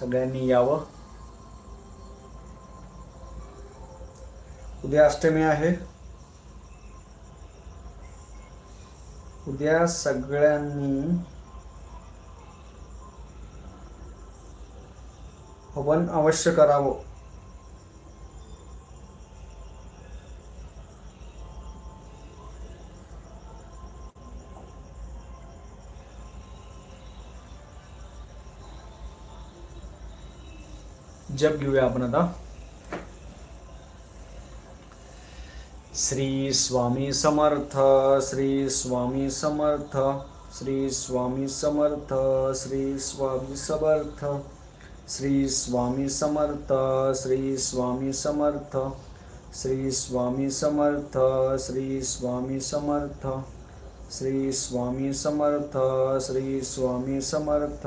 सगळ्यांनी यावं. उद्या अष्टमी आहे. उद्या सगळ्यांनी हवन अवश्य करावं. जप घेऊया आपण आता श्री स्वामी समर्थ श्री स्वामी समर्थ श्री स्वामी समर्थ श्री स्वामी समर्थ श्री स्वामी समर्थ श्री स्वामी समर्थ श्री स्वामी समर्थ श्री स्वामी समर्थ श्री स्वामी समर्थ श्री स्वामी समर्थ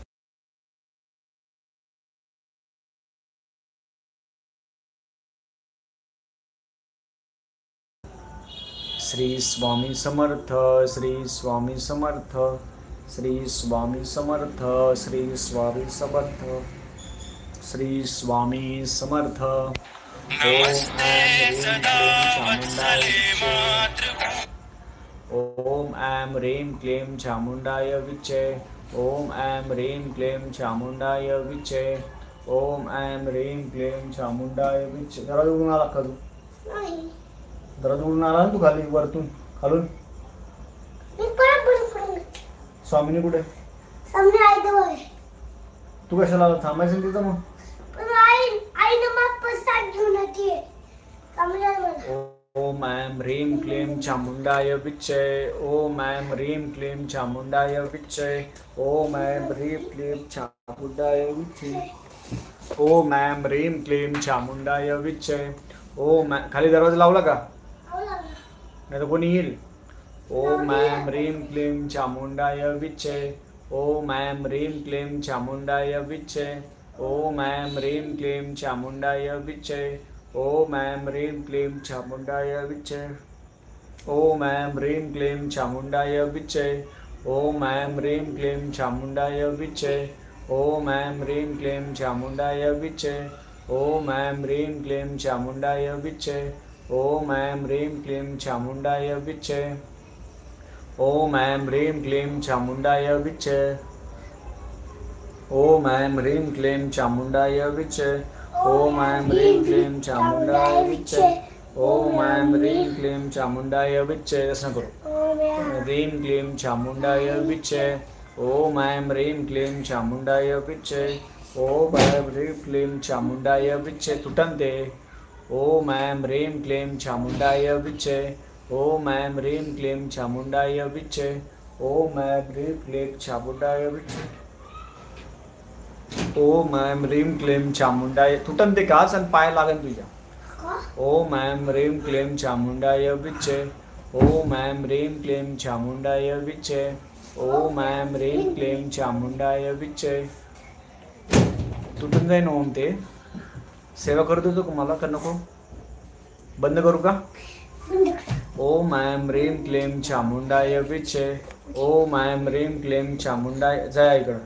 श्री स्वामी समर्थ श्री स्वामी समर्थ श्री स्वामी समर्थ श्री स्वामी समर्थ श्री स्वामी समर्थ। ओम ऐं ह्रीं क्लीं चामुण्डाय विचे ओम ऐं ह्रीं क्लीं चामुण्डाय विचे ओम ऐं ह्रीं क्लीं चामुण्डाय विचे जरा उडून आला का तू? नाही. जरा उडून आला ना तू खाली वरतून. खालून. मी परत स्वामीनी कुठे? सामने आई जवळ आहे. तू कशाला आला? थांबायचं ना तिथं मग. पण आई आईनं मग प्रसाद घेऊन येते सामने आई मला ओम ऐं ह्रीं क्लीं चामुण्डाय विच्चे ओम ऐं ह्रीं क्लीं चामुण्डाय विच्चे ओम ऐं ह्रीं क्लीं चामुण्डाय विच्चे ओम ऐं ह्रीं क्लीं चामुण्डाय विच्चे ओम ऐं- खाली दरवाज़ा लावला का? नाही तर कोणी येईल ओम ऐं ह्रीं क्लीं चामुण्डाय विच्चे ओम ऐं ह्रीं क्लीं चामुण्डाय विच्चे ओम ऐं ह्रीं क्लीं चामुण्डाय विच्चे ओम ऐं ह्रीं क्लीं चामुण्डाय विच्चे ओम ऐं ह्रीं क्लीं चामुण्डाय विच्चे ओम ऐं ह्रीं क्लीं चामुण्डाय विच्चे ओम ऐं ह्रीं क्लीं चामुण्डाय विच्चे ओम ऐं ह्रीं क्लीं चामुण्डाय विच्चे ओम ऐं ह्रीं क्लीं चामुण्डाय विच्चे। ओम ऐं ह्रीं क्लीं चामुण्डाय विच्चे। ओम ऐं ह्रीं क्लीं चामुण्डाय विच्चे। ओम ऐं ह्रीं क्लीं चामुण्डाय विच्चे। ओम ऐं ह्रीं क्लीं चामुण्डाय विच्चे। असं करू। ओम ह्रीं क्लीं चामुण्डाय विच्चे। ॐ ऐं ह्रीं क्लीं चामुण्डाय विच्चे। ॐ ऐं ह्रीं क्लीं चामुण्डाय विच्चे। तुटन्ते। ॐ ऐं ह्रीं क्लीं चामुण्डाय विच्चे ॐ ऐं ह्रीं क्लीं चामुण्डाय विच्चे ॐ ऐं ह्रीं क्लीं चामुण्डाय विच्चे ॐ ऐं ह्रीं क्लीं चामुण्डाय तुटन्ते का आणि पाय लागन तुझ्या। ॐ ऐं ह्रीं क्लीं चामुण्डाय विच्चे ॐ ऐं ह्रीं क्लीं चामुण्डाय विच्चे ॐ ऐं ह्रीं क्लीं चामुण्डाय विच्चे तुटून जाईन ओम ते। सेवा कर दो तो माला करने को। बंद करू का? ओ मैम रेम क्लेम चामुंडा ये बिच है। ओ मैम रेम क्लेम चामुंडा जाया इकडं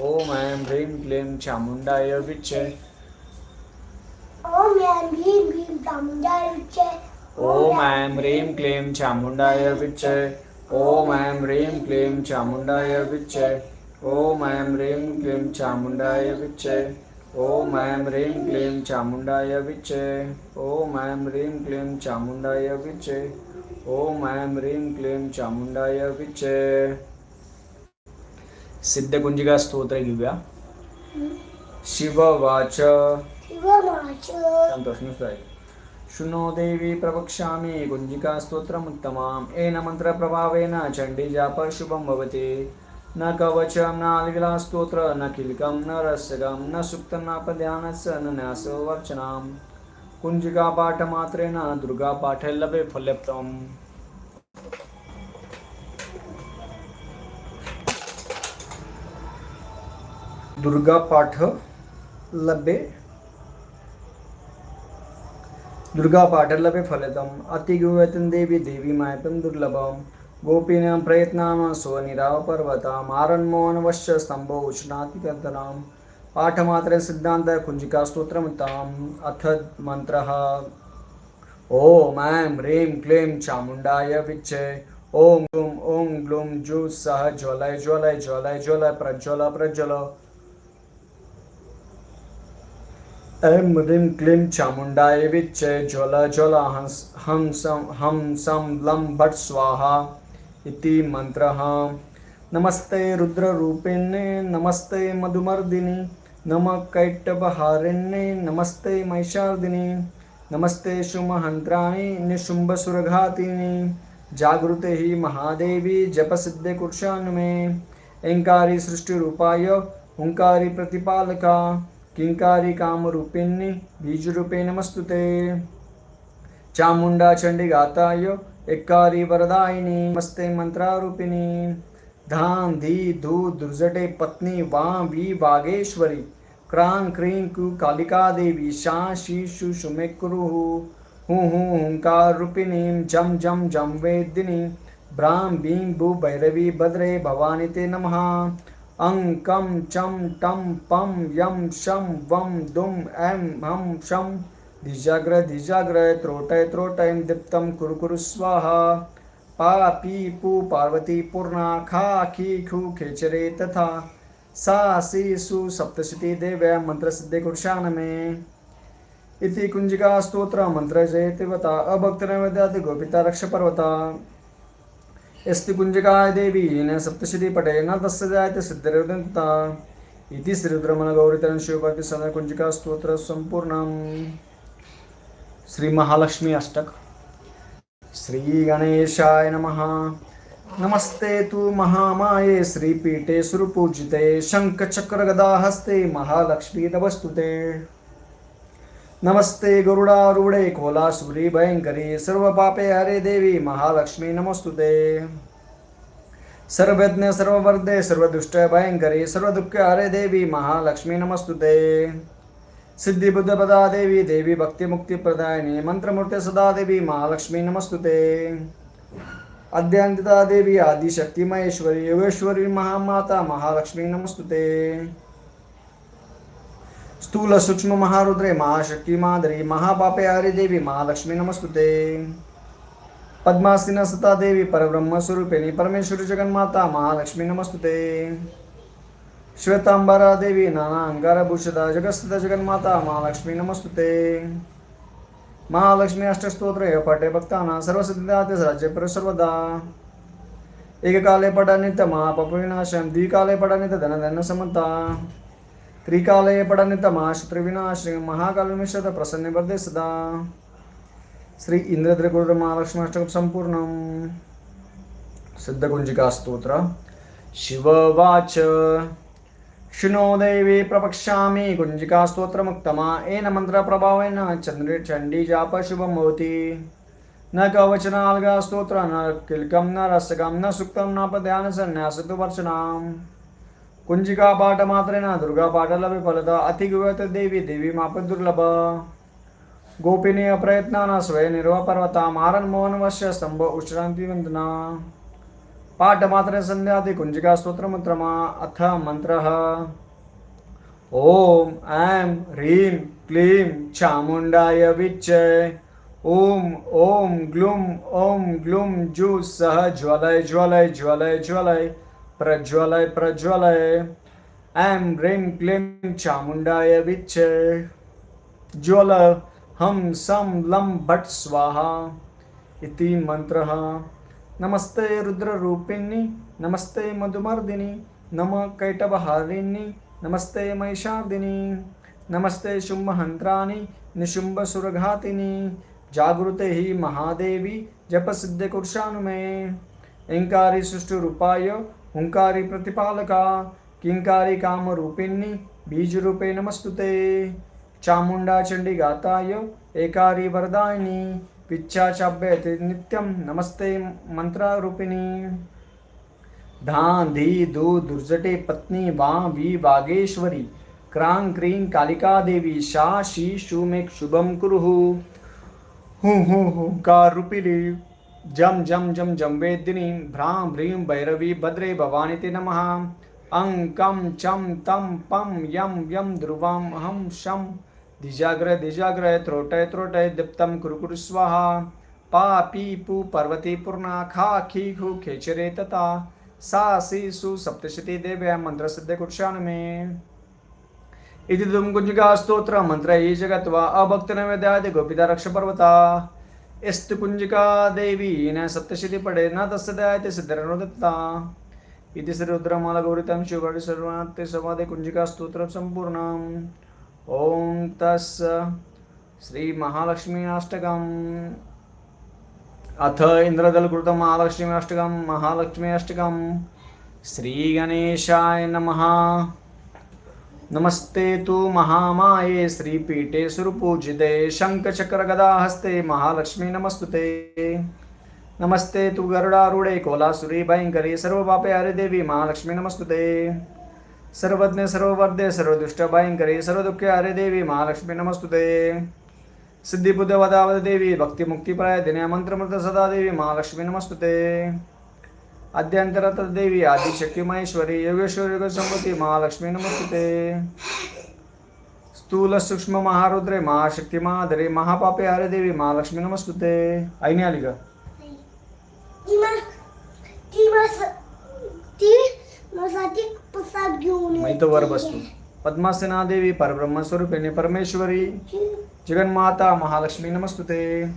ओ मैम रेम क्लेम चामुंडा ये बिच है। ओ मैम रेम क्लेम चामुंडाय विचे ओम ऐम रीम क्लेम चामुंडाय विचे ओम ऐम रीम क्लेम चामुंडाय विचे ओम ऐम रीम क्लेम बिच है। ఓం ఐం హ్రీం క్లీం చాముండాయ విచ్చే ఓం ఐం హ్రీం క్లీం చాముండాయ విచ్చే ఓం ఐం హ్రీం క్లీం చాముండాయ విచ్చే సిద్ధగుంజిగా స్తోత్ర గివ్య శివవాచ. సంతోషం సాయి. శృణో దేవి ప్రవక్ష్యామి గుంజికా స్తోత్రముత్తమాం ఏన మంత్రప్రభావేన చండీ జాప శుభం భవతి. न कवचं न आलिगला स्तोत्र न किल्कं न रस्यगं न सुप्तं नापध्यानस्य न न्यासवर्चनाम् कुञ्जिकापाठमात्रेण दुर्गापाठे लभे फलप्रदम् दुर्गापाठ लभे दुर्गापाठलभे फलितम् अतिगुह्यतं देवी देवी ગોપીનામ પ્રયત્નામાં સ્વનિરાપર્વતામ આરન્મોનવશ્ય સ્તંભો ઉષ્ણાતિ તદનામ પાઠમાત્રે સિદ્ધાંત કુંજિકા સ્તોત્રમ તામ અથ મંત્ર ઓમ એમ રીમ ક્લીમ ચામુંડાય વિચ્છે ઓમ ગ્લુમ ઓમ ગ્લુમ જુ સહ જ્વલય જ્વલય જ્વલય જ્વલય પ્રજ્વલ પ્રજ્વલ એમ રીમ ક્લીમ ચામુંડાય વિચ્છે જ્વલ જ્વલ હંસ હમ સમ હમ સમ લમ ભટ સ્વાહા इति मन्त्रः नमस्ते रुद्ररूपिणे नमस्ते मधुमर्दिनि नमः कैटभहारिण्ये नमस्ते महिषार्दिनि नमस्ते शुमहन्त्राणि निशुम्भसुरघातिनि जागृते हि महादेवी जपसिद्धे कुर्शानुमे ऐङ्कारी सृष्टिरूपाय हुङ्कारी प्रतिपालका किङ्कारी कामरूपिणी बीजरूपे नमस्तु ते चामुण्डा चण्डिगाताय एकारी वरदायिनी नमस्ते मन्त्रारूपिणी। धां धी धू दुर्जटे पत्नी वां वी वागेश्वरी। क्रां क्रीं कु कालिका देवी शा शी शु शुमे कुरुः हुं। हुं हुङ्काररूपिणीं जं जं जं वेदिनी ब्रां बीं भू भैरवी भद्रे भवानी ते नमः। अं कं चं टं पं यं शं वं दुं ऐं हं शं धिजाग्र धिजाग्र त्रोटय, त्रोटयं दीप्तं कुरु कुरु स्वाहा। पा पी पार्वती पूर्णा, खा, खी, खू, खेचरे तथा सा, सी, सु, सप्तशती देव्या मन्त्रसिद्धे कुर्शानमे इति कुञ्जिका स्तोत्र, मंत्र जयतिवता अभक्तनैवेद्याति गोपिता रक्षपर्वता यस्ति कुञ्जिकाय देवी, येन सप्तशती पटे, न तस्य जायते सिद्धिर्वदन्ता इति श्रीरुद्रमणगौरितरं शिवभक्ति सदा कुञ्जिका स्तोत्र सम्पूर्णम्। श्री महालक्ष्मी अष्टक। श्री गणेशाय नमः। नमस्ते तु महामाये श्रीपीठे सुरपूजिते शङ्खचक्रगदाहस्ते महालक्ष्मी नमस्तुते नमस्ते गरुडारूढे कोलासुरी भयङ्करी सर्वपापे हरे देवी महालक्ष्मी नमस्तुते। सर्वज्ञ, सर्ववर्धे, सर्वदुष्ट, भयङ्करी, सर्वदुःख हरे देवी महालक्ष्मी नमस्तुते। सिद्धिबुद्धपदा देवी देवी भक्तिमुक्तिप्रदायिनी मन्त्रमूर्ते सदा देवी महालक्ष्मी नमस्तुते। अद्यांतिता देवी आदिशक्ति महेश्वरी, योगेश्वरी, महामाता, महालक्ष्मी नमस्तुते। स्थूल सूक्ष्म महारुद्रे, महाशक्ति माधुरी, महापापे हरि देवी महालक्ष्मी नमस्तुते। पद्मासीन सता देवी परब्रह्म स्वरूपिणी, परमेश्वरी जगन्माता, महालक्ष्मी नमस्तुते। श्वेतांबरा देवी नाना अंगारभूषिता जगस्तुता जगन्माता महालक्ष्मी नमस्तुते महालक्ष्मी अष्टस्तोत्र पटे भक्ताना सर्वसिद्धा राज्य परसर्वदा एककाले पठनित महापविनाशं द्विकाले पठनित धनधनसमता त्रिकाले पठनित महाशत्रुविनाशं महाकालमिषद प्रसन्नवर्धे सदा श्री इंद्रत्रिकुर महालक्ष्मीष्टकं सम्पूर्णं सिद्धकुञ्जिकास्तोत्र शिववाच శృణో దేవి ప్రవక్ష్యామి గుంజికా స్తోత్రముక్తమా ఏ మంత్ర ప్రభావైన చంద్ర చండీ జాప శుభం భవతి న కవచనాల్గా స్తోత్ర న కిల్కం న రసకం న సుక్తం నా పధ్యాన సన్యాసతు వర్చనాం కుంజికా పాట మాత్రేన దుర్గా పాటల విఫలత అతి గువత దేవి దేవి మాప దుర్లభ గోపినీయ ప్రయత్నాన స్వయ నిర్వ పర్వత మారన్మోహన్ వశ్య స్తంభ ఉచ్చాంతి వందనా मात्र संध्यादि कुंजिका स्तोत्र मंत्रमा अथ मंत्र ओम ऐं ह्रीं क्लीं चामुण्डाय विच्चय ओम ओम ग्लूम ओम ग्लूम जू सह ज्वलय ज्वलय ज्वलय ज्वलय प्रज्वलय प्रज्वलय ऐं ह्रीं क्लीं चामुण्डाय विच्चय ज्वल हम सम लं, भट्, स्वाहा इति నమస్తే రుద్రరూపిణి నమస్తే మధుమర్దిని నమ కైటవహారిణి నమస్తే మహిషార్దిని నమస్తే శుంభహంత్రాని నిశుంభసురఘాతిని జాగృతే హి మహాదేవి జపసిద్ధ కుర్షాను మే ఎంకారి సృష్టి రూపాయ హుంకారి ప్రతిపాలక కింకారి కామరూపిణి బీజరూపే నమస్తుతే. చాముండా చండీగాతాయ ఏకారి వరదాయిని पिच्छाचाभ्यते नित्यं नमस्ते मन्त्रारूपिणी धां धी दु, दुर्जटे, पत्नी, वां, वी, वागेश्वरी, क्रां, क्रीं, कालिका देवी, शा, शी, शुमेक, शुभं कुरुः। हूँ हूँ हुङ्कारूपिणी जं जं जं जं, वेदिनी, भ्रां, भ्रीं, भैरवी, भद्रे, भवानी, ते नमः। अं कं, चं, तं, पं, यं यं, ध्रुवं शं। दिजाग्रह दिजाग्रह, त्रोटय त्रोटय दीप्तं कुरु कुरु स्वाहा। पा, पी, पू, पर्वती, पूर्णा, खा, खी खू खेचरे, तथा। सा, सी, सु, सप्तशती, देव्या, मंत्रसिद्ध कुर्शानमे इति तुम कुंजिका स्तोत्र मंत्र ये जगत्वा अभक्त नैवेद्यादि गोपिता रक्ष पर्वता इस्त कुंजिका देवी, न सप्तशती पडे, न तस्य दयाते सिद्धरनो दत्ता इति श्री रुद्रमाला गौरितं शिवगौरी सर्वाते समाधे कुंजिका स्तोत्र संपूर्णम् ओम तस् श्री महालक्ष्मी अष्टकम् अथ इन्द्रदलकृतं महालक्ष्मी अष्टकं महालक्ष्मी अष्टकं श्रीगणेशाय नमः। नमस्ते तु महामाये श्रीपीठे सुरपूजिते शङ्खचक्रगदाहस्ते महालक्ष्मी नमस्तुते। नमस्ते तु गरुडारूढे कोलासुरी भयङ्करी सर्वपापे हरिदेवी, महालक्ष्मी नमस्तुते। सर्वज्ञ सर्ववर्धे सर्वदुष्टभयङ्करी सर्वदुःखे हरिदेवी महालक्ष्मी नमस्तुते। सिद्धिबुद्धवदावद देवी भक्तिमुक्तिप्राय दिने मंत्रमृत सदा देवी महालक्ष्मी नमस्तुते। अद्यंतरत देवी आदिशक्ती महेश्वरी योगेश्वर युग महालक्ष्मी नमस्तुते। स्थूल सूक्ष्म महारुद्रे महाशक्ती महाधरे महापापे हरे देवी महालक्ष्मी नमस्तुते। आईने आली का? మైతవర పద్మాసనాదేవి పరబ్రహ్మ స్వరూపిణి పరమేశ్వరి. జగన్మాత మహాలక్ష్మి నమస్తుతే.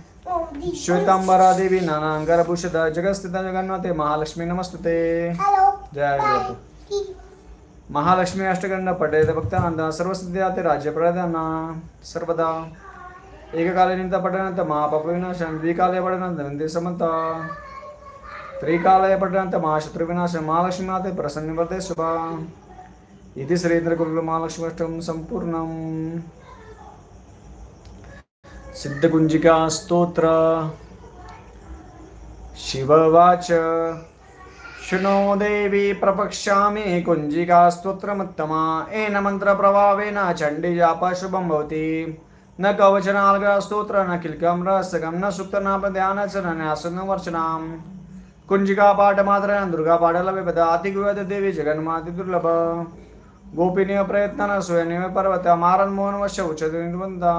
శ్వేతాంబరాదేవి నానా నానాంగరభూషిత జగస్థిత జగన్మాత మహాలక్ష్మి నమస్తుతే. జయ మహాలక్ష్మి అష్టగండ పడేద భక్త నంద సర్వసిద్ధ్యాతి రాజ్య ప్రధాన. సర్వదా. ఏకకాలీనంత నింత పఠనంత మహాపప వినాశం ద్వికాలే పఠనంత నంది సమంత. निमित्त पठनंत महापापविनाशं द्विकाले पठनंत नंदी समंत त्रिकालय पठनंत महाशत्रुविनाशं महालक्ष्मीनाथे प्रसन्नवर्ते शुभा इति श्रीन्द्रकुल महालक्ष्मीष्टं सम्पूर्णम् सिद्धकुञ्जिका स्तोत्र शिववाच शृणो देवी प्रपक्ष्यामि कुञ्जिका स्तोत्रमुत्तमा येन मन्त्रप्रभावेन चण्डीजाप शुभं भवति न कवचनाल्गा स्तोत्र न किल्कं रहस्यकं न सुप्तनापध्यान च न न्यासं न वर्चनाम् कुञ्जिका पाठमात्रेण दुर्गा पाठलभ्यपद अतिगुहत देवी जगन्माति दुर्लभ गोपिनीय प्रयत्न स्वयनेव पर्वत मारन्मोहन वश्य उच्चते निर्बन्धा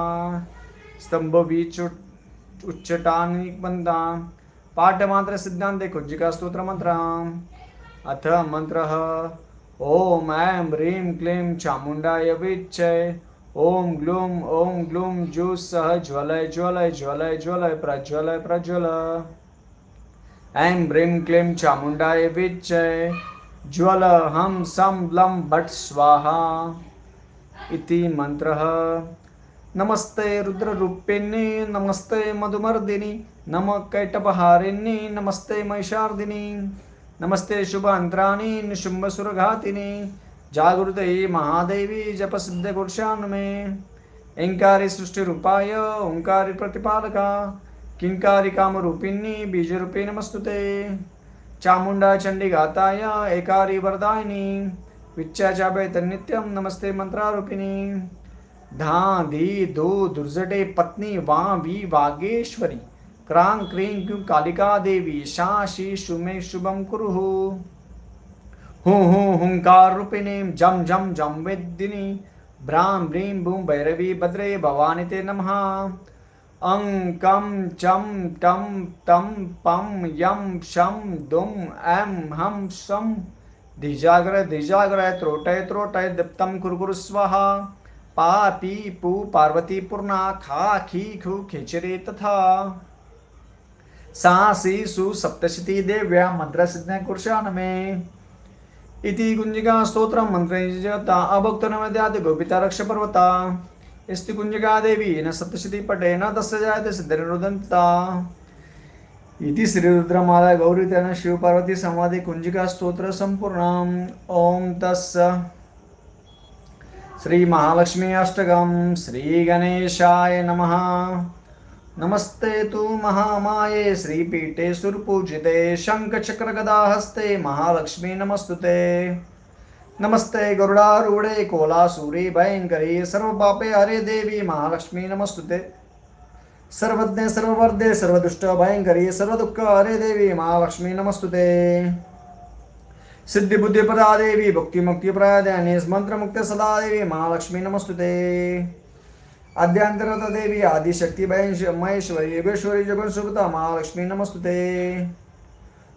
स्तंभ वीच उच्चटानी बंदा पाठमात्र सिद्धांते कुंजिका स्तोत्र मंत्र अथ मंत्र ओम ऐं ह्रीं क्लीं चामुण्डाय विच्चय ओम ग्लूं ओम ग्लूं जू सह ज्वलय ज्वलय ज्वलय ज्वलय प्रज्वलय। प्रज्वल ऐं ह्रीं क्लीं चामुण्डाय विच्चय ज्वल हम सम लं भट् स्वाहा इति मन्त्रः नमस्ते रुद्ररूपिणी नमस्ते मधुमर्दिनी नम कैटपहारिणी नमस्ते महिषार्दिनी नमस्ते शुभ अंतराणी निशुंभ सुरघातिनी जागृते महादेवी जपसिद्ध पुरुषान्मे ऐङ्कारी सृष्टिरूपाय ओङ्कारी प्रतिपालका किङ्कारी कामरूपिणी बीजरूपे नमस्तुते चामुण्डा चण्डीघाताय एकारी वरदायिनी विच्चाचापे तन्नित्यं नमस्ते मन्त्रारूपिणी। धा धी धो दुर्जटे, पत्नी, वा, वी, वागेश्वरी। क्रां, क्रीं, क्यूं, कालिका देवी, शा, शी, शुमे, शुभं कुरुः। हूँ हूँ हुंकार रूपिणीं जं जं जं वेदिनी भ्रां ह्रीं भूं, भैरवी, भद्रे भवानी ते नमः। अं कं चं टं तं, पं, यं, शं, दुं, ऐं हं शं धिजाग्र धिजाग्र त्रोटय त्रोटय, दीप्तं, कुरु कुरु, स्वाहा। पा, पी, पू, पार्वती, पूर्णा, खा, खी, खू, खेचरे, तथा। सा, सी, सु, सप्तशती, देव्या मन्त्रसिद्ध्या कुर्शानमे। इति कुञ्जिका स्तोत्रं मन्त्रयुजता अभक्तनमद्यात् गोपिता, रक्षपर्वता। यस्ति कुञ्जिका देवी न सप्तशती पटे न तस्य जायते सिद्धिरुदन्ता। इति श्रीरुद्रमाला गौरीतेन शिवपार्वती संवादे कुंजिका स्तोत्र सम्पूर्णम्। श्री तस्य श्रीमहालक्ष्मी श्री श्रीगणेशाय नमः। नमस्ते तु महामाये श्रीपीठे सुरपूजिते शङ्खचक्रगदाहस्ते महालक्ष्मी नमस्तुते नमस्ते गरुडारूढे कोलासूरी भयङ्करी सर्वपापे हरे देवी महालक्ष्मी नमस्तुते। सर्वज्ञ सर्ववर्धे सर्वदुष्ट भयङ्करी सर्वदुःख हरे देवी महालक्ष्मी नमस्तुते। सिद्धिबुद्धिप्रदा देवी भक्तिमुक्तिप्रदायिनी मन्त्रमुक्ते सदा देवी महालक्ष्मी नमस्तुते। आद्यांतरता देवी आदिशक्ती महेश्वरी योगेश्वरी जगन्सुभता महालक्ष्मी नमस्तुते।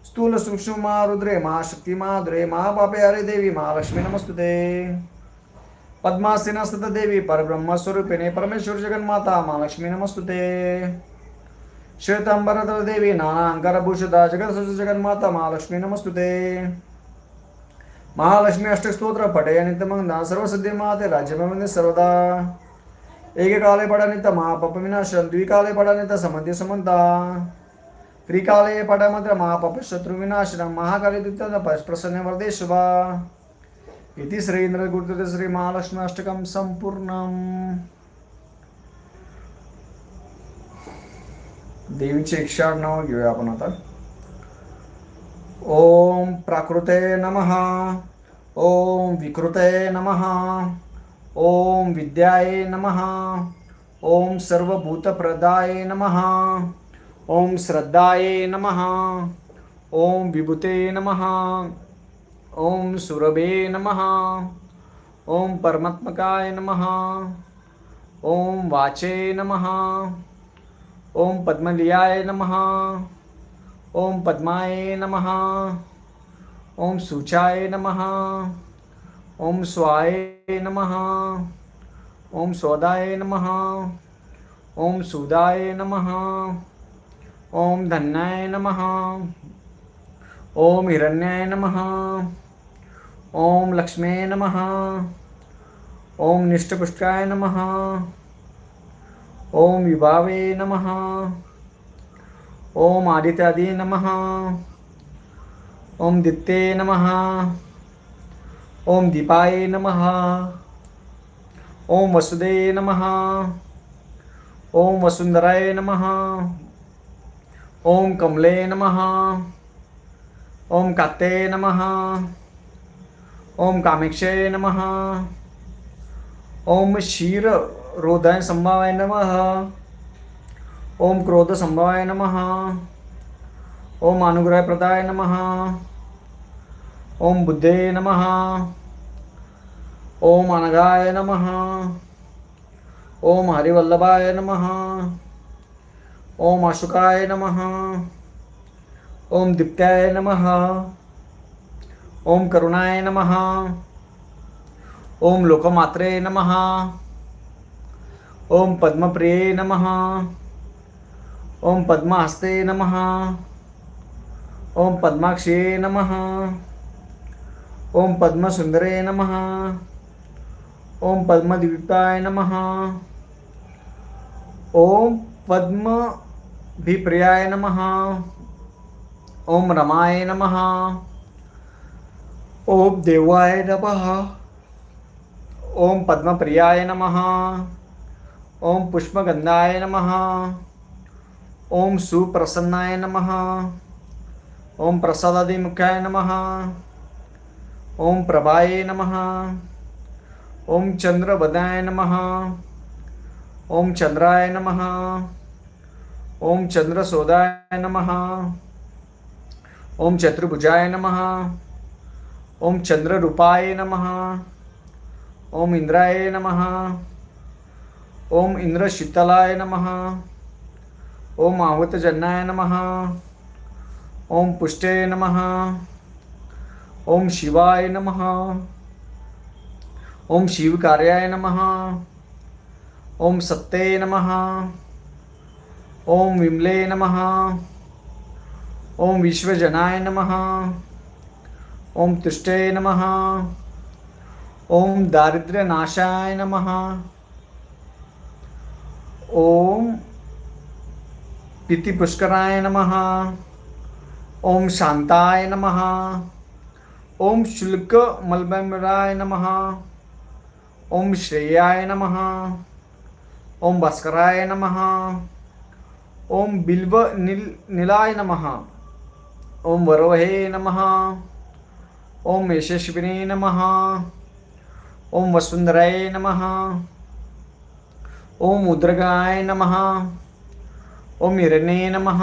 स्थूल सूक्ष्म मा रुद्रे मा शक्ति मा दुरे मा पापे हरे देवी मा लक्ष्मी नमस्तुते। पद्मासीन सत देवी परब्रह्म स्वरूपिणे परमेश्वर जगन्माता मा लक्ष्मी नमस्तुते। श्वेतांबरधर देवी नानांकरभूषिता जगत जगन्माता महालक्ष्मी दे महालक्ष्मी अष्टस्तोत्र पटे नित्यमंगना सर्वसिद्धी माते राज्यमंदे सर्वदा। एके काले पडा नित्य महापविनाशन द्विकाले पडा नित्य समंती समंता। త్రికాలయ పడమద్ర మహాపప శత్రు వినాశనం మహాకాళిత ప్రసన్న వరదే శుభ ఇది శ్రీంద్ర గుర్తుత శ్రీ మహాలక్ష్మాష్టకం సంపూర్ణం देवीचे एकशे आठ नाव घेऊया आपण आता ओम प्राकृते नम ओम विकृते नम ओम विद्याय नम ओम सर्वभूतप्रदाय नम ओम श्रद्धाये नमः ओम विभूते नमः ओम सुरभे नमः ओम परमात्मकाय नमः ओम वाचे नमः ओम पद्मलियाय नमः ओम पद्माय नमः ओम सूचाय नमः ओम स्वाय नमः ओम स्वदाय नमः ओम सुदाय नमः ओम धन्याय नमः। ओम हिरण्याय नमः। ओम लक्ष्मे नमः। ओम निष्ठपुष्टाय नमः। ओम विभावे नमः। ओम आदित्यादि नमः। ओम दित्ते नमः। ओम दीपाय नमः। ओम वसुदे नमः। ओम वसुंधराय नमः। ओम कमले नमः। ओम काते नमः। ओम कामेक्षे नमः। ओम क्षीर रोधाय संभावाय नमः। ओम क्रोध संभावाय नमः। ओम अनुग्रह प्रदाय नमः। ओम बुद्धे नमः। ओम अनगाय नमः। ओम हरिवल्लभाय नमः। ओम अशुकाय नमः। ओम दीप्त्याय नमः। ओम करुणाय नमः। ओम लोकमात्रे नमः। ओम पद्मप्रिये नमः। ओम पद्महस्ते नमः। ओम पद्माक्षे नमः। ओम पद्मसुंदरे नमः। ओम पद्मद्वीपाय नमः। ओम पद्मभिप्रियाय नमः। ओम रमाय नमः। ओम देवाय नमः। ओम पद्मप्रियाय नमः। ओम पुष्पगंधाय नमः। ओम सुप्रसन्नाय नमः। ओम प्रसादादिमुखाय नमः। ओम प्रभाये नमः। ओम चंद्रवदाय नमः। ओम चंद्राय नमः। ओम चंद्रसोदाय नम। ओम चतुर्भुजाय नम। ओम चंद्ररूपाय नम। ओम इंद्राय नम। ओम इंद्रशीतलाय नम। ओम आहूतजन्नाय नम। ओम पुष्टे नम। ओम शिवाय नम। ओम शिवकार्याय नम। ओम सत्ते नमः। ओम विमले नमः। ओम विश्वजनाय नमः। ओम तुष्टे नमः। ओम दारिद्र्यनाशाय नमः। ओम पितिपुष्कराय नमः। ओम शांताय नमः। ओम शुल्क मलबमराय नमः। ओम श्रेयाय नमः। ओम भास्कराय नमः। ओम बिल्व निल नीलाय नमः। ओम वरोहे नमः। ओम यशस्विने नमः। ओम वसुंधराय नमः। ओम उद्रगाय नमः। ओम हिरणे नमः।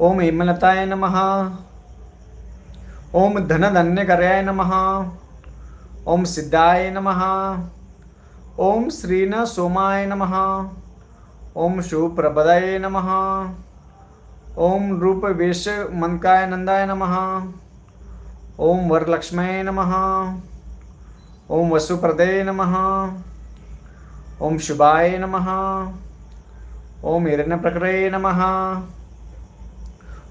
ओम हेमलताय नमः। ओम धनधन्यकराय नमः। ओम सिद्धाय नमः। ओम श्रीन सोमाय नमः। ओम शिवप्रभदाय नम। ओम रूप वेश मनकाय नंदाय नम। ओम वरलक्ष्मये नम। ओम वसुप्रदे नम। ओम शुभाय नमः। ओम हिरण्यप्रकरे नमः।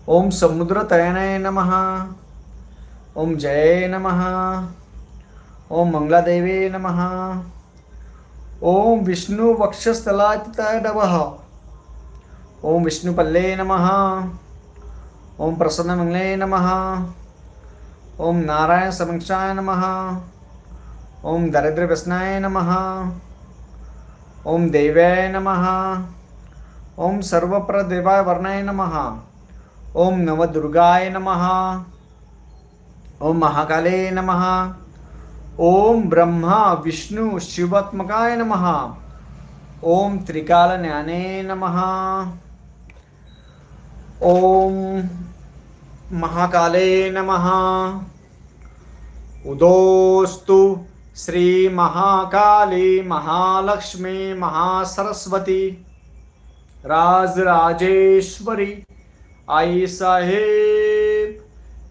ओम समुद्रतयनय नम। ओम जय नम। ओम मंगलादेवे नमः। ओम विष्णु वक्षस्थलाय नमः। ओम विष्णुपल्ले नमः। ओम प्रसन्नमंगले नमः। ओम नारायण समक्षाय नमः। ओम दरिद्रव्यसनाय नमः। ओम देव्याय नमः। ओम सर्वप्रदेवाय वर्णाय नमः। ओम नवदुर्गाय नमः। ओम महाकाले नमः। ओम ब्रह्मा विष्णु शिवात्मकाय नमः। ओम त्रिकालज्ञाने नमः। ओम महाकाले नमः। उदोस्तु श्री महाकाली महालक्ष्मी महासरस्वती। राजराजेश्वरी आई साहेब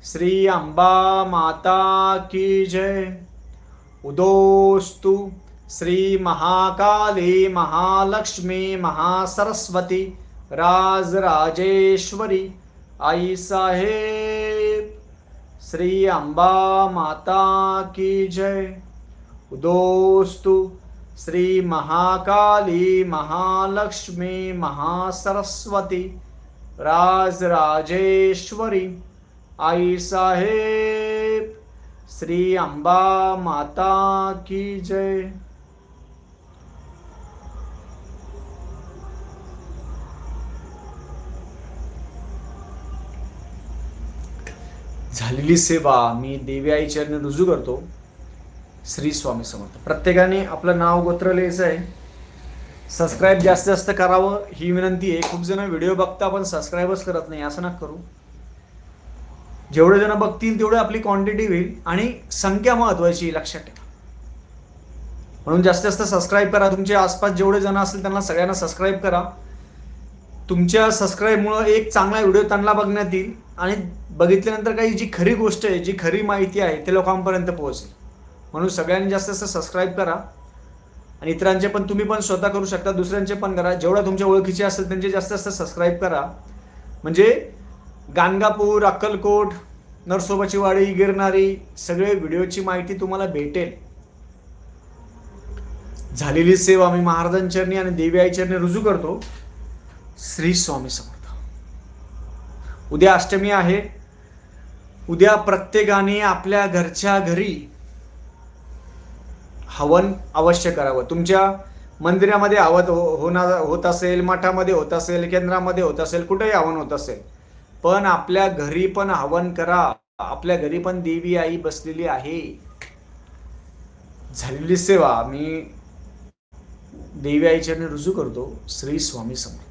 श्री अंबा माता की जय। उदोस्तु श्री महाकाली महालक्ष्मी महासरस्वती राजराजेश्वरी आई साहेब श्री अंबा माता की जय। उदोस्तु श्री महाकाली महालक्ष्मी महासरस्वती राजराजेश्वरी आई साहेब श्री अंबा माता की जय। झालेली सेवा मी देवी आई चरणी रुजू करतो. श्री स्वामी समर्थ. प्रत्येकाने आपलं नाव गोत्र लिहायचं आहे. सबस्क्राईब जास्तीत जास्त करावं ही विनंती आहे. खूप जण व्हिडिओ बघता पण सबस्क्राईबच करत नाही असं नका करू. जेवढे जण बघतील तेवढं आपली क्वांटिटी होईल आणि संख्या महत्वाची लक्षात ठेवा. म्हणून जास्तीत जास्त सबस्क्राईब करा. तुमच्या आसपास जेवढे जण असतील त्यांना सगळ्यांना सबस्क्राईब करा. तुमच्या सबस्क्राईबमुळं एक चांगला व्हिडिओ त्यांना बघण्यात येईल आणि बघितल्यानंतर काही जी खरी गोष्ट आहे जी खरी माहिती आहे ते लोकांपर्यंत पोहोचेल. म्हणून सगळ्यांनी जास्त जास्त सबस्क्राईब करा. आणि इतरांचे पण तुम्ही पण स्वतः करू शकता दुसऱ्यांचे पण करा. जेवढ्या तुमच्या ओळखीचे असेल त्यांचे जास्तीत जास्त सबस्क्राईब करा. म्हणजे गाणगापूर अक्कलकोट नरसोबाची वाडी गिरणारी सगळे व्हिडिओची माहिती तुम्हाला भेटेल. झालेली सेवा मी महाराजांचरणी आणि देवी आईचरणी रुजू करतो. श्री स्वामी समर्थ. उद्या अष्टमी आहे. उद्या प्रत्येकाने आपल्या घरच्या घरी हवन अवश्य करावं. तुमच्या मंदिरामध्ये हवत हो होणार होत असेल मठामध्ये होत असेल केंद्रामध्ये होत असेल कुठेही हवन होत असेल पण आपल्या घरी पण हवन करा. आपल्या घरी पण देवी आई बसलेली आहे. झालेली सेवा मी देवी आईच्या रुजू करतो. श्री स्वामी समर्थ.